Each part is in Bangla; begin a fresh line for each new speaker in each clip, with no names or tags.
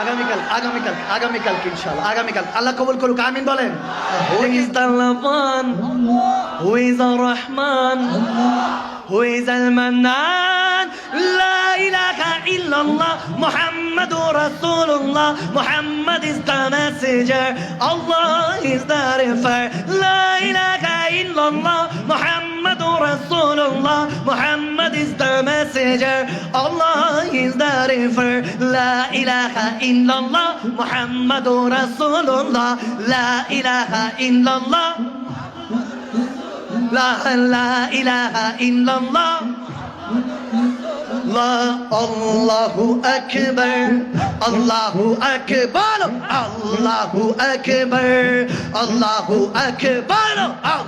আগামীকাল আগামীকাল আগামীকাল ইনশাআল্লাহ, আগামীকাল। আল্লাহ কবুল করুক, আমিন বলেন।
হু ইজ লাভান হু ইজ আর রহমান হু ইজ আল মান্নান। লা ইলাহা ইল্লাল্লাহ মুহাম্মাদুর রাসূলুল্লাহ, Muhammad is the messenger, Allah is the রিফার। লা ইলাহা ইল্লাল্লাহ Rasulullah, Muhammad is the messenger, Allah is the river. La ilaha illallah, Muhammadur Rasulullah, La ilaha illallah. لا لا إله إلا
الله الله الله أكبر الله أكبر الله أكبر الله أكبر الله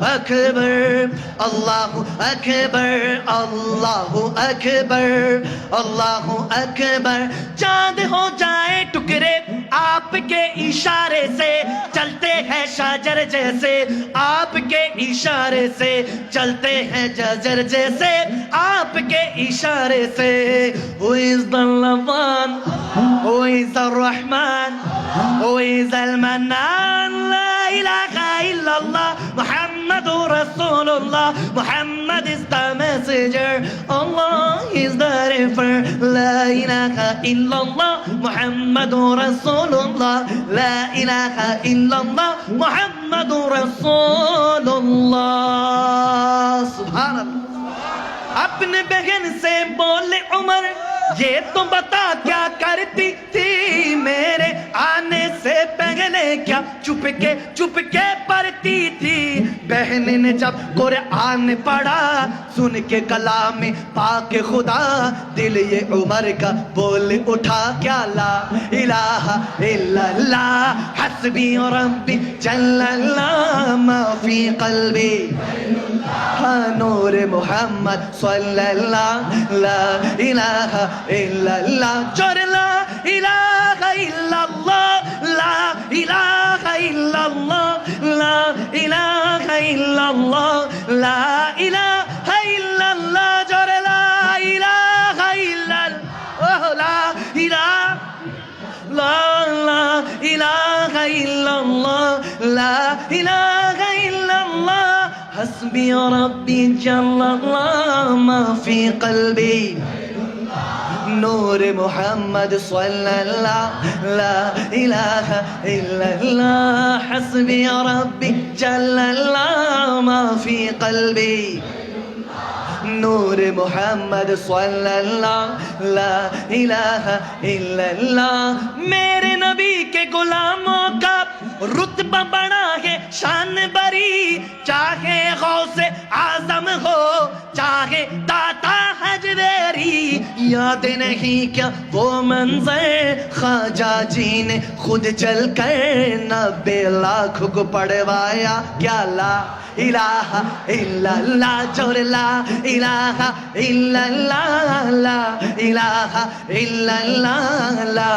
Ekber Allahu Ekber Allahu Ekber Allahu Ekber
चांद हो जाए टुकड़े आपके इशारे से चलते हैं शाजर जैसे आपके इशारे से चलते हैं जजर जैसे आपके इशारे से Who is the Lavan? Who is the Rahman? Who is the Manan? La ilaha Allah. Muhammad is the messenger. Allah is the refer. La ilaha illallah. Muhammadur Rasulullah. La ilaha illallah. Muhammadur Rasulullah.
Subhanallah.
अपने बहन से बोले उमर ये तो बता क्या करती थी मेरे आ से पहले क्या चुप के चुप के पढ़ती थी? बहन ने जब कुरान पढ़ा, सुन के कलाम में पाक खुदा, दिल ये उमर का बोल उठा, क्या ला इलाहा इल्लल्लाह, हस्बी और रब्बी जल्लल्लाह मा फ़ी कल्बी नूर मोहम्मद सल्लल्लाह, ला इलाहा इल्लल्लाह, ज़ोर ला इलाहा इल्लल्लाह لا إله إلا الله. لا إله إلا الله. لا إله إلا الله. جر لا إله إلا الله. لا إله. لا إله إلا الله. لا إله إلا الله. حسبي ربي جل الله ما في قلبي. নূর মুহাম্মদ সাল্লাল্লাহ লা ইলাহা ইল্লাল্লাহ হাসবি রাব্বি জাল্লাল্লাহ মা ফি কলবি نور محمد صلى اللہ لا الہ الا اللہ میرے نبی کے غلاموں کا رتبہ بڑا ہے شان بڑا मेरी याद नहीं क्या वो मंजर खाजा जी ने खुद चल कर नब्बे लाख को पढ़वाया क्या ला इलाहा इल्लल्ला जोर ला इलाहा इल्लल्ला ला इलाहा इल्लल्ला ला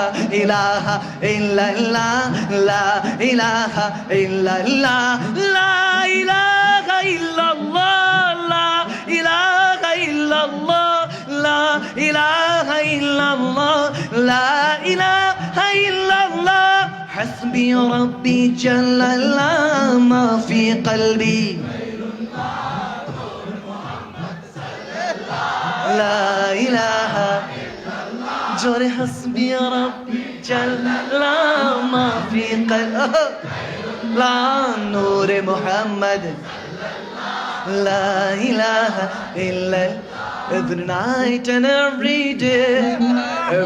इलाहा इल्लल्ला ला इलाहा इल्लल्ला ला इलाहा इल्लल्ला حسبي ربي جل الله ما في قلبي. لا إله جور حسبي ربي جل الله ما في قلبي. لا نور محمد. لا إله إلا Every night and every day,